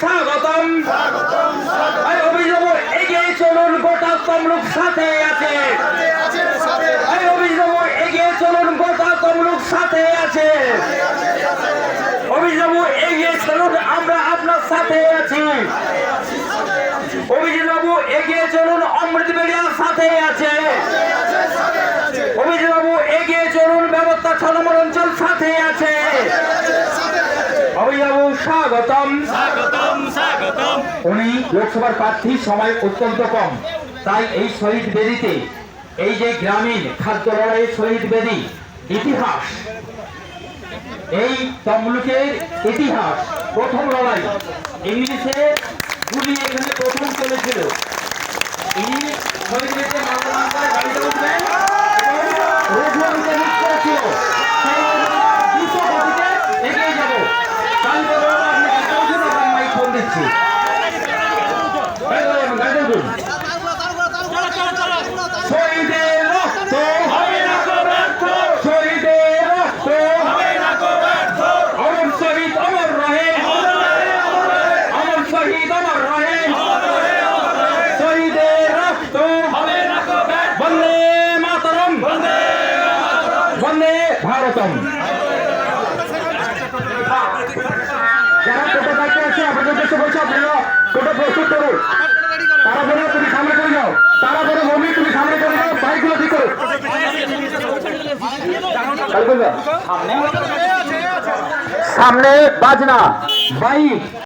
স্বাগতম। অভিযোগ এগিয়ে চলুন গোটা তমলুক সাথে আছে। অভিযোগ এগিয়ে চলুন গোটা তমলুক সাথে আছে। অভিযোগ এগিয়ে চলুন আমরা আপনার সাথে আছি। অভিজিৎবাবু এগিয়ে চলুন অমৃত বেড়িয়ার সাথে আছে। অভিজিৎবাবু এগিয়ে চলুন ব্যবস্থা ছ অঞ্চল সাথে আছে। অভিজিৎবাবু স্বাগতম। স্বাগতম স্বাগতম। উনি লোকসভার প্রার্থী সময় অত্যন্ত কম। তাই এই শহীদ বেদিতে এই যে গ্রামীণ খাদ্য লড়াইয়ের শহীদ বেদি ইতিহাস এই তমলুকের ইতিহাস প্রথম লড়াই ইংলিশে গুলি এখানে প্রথম চলেছিল। ভারতম যারা টোটো দায়িত্বে আছে আপনাদের বলছে, আপনারা প্রস্তুত তারা বলে, তুমি সামনে করে যাও। তারা বলে, মমি, তুমি সামনে করে যাও, বাইকগুলো ঠিক করো। সামনে বাজনা, বাইক।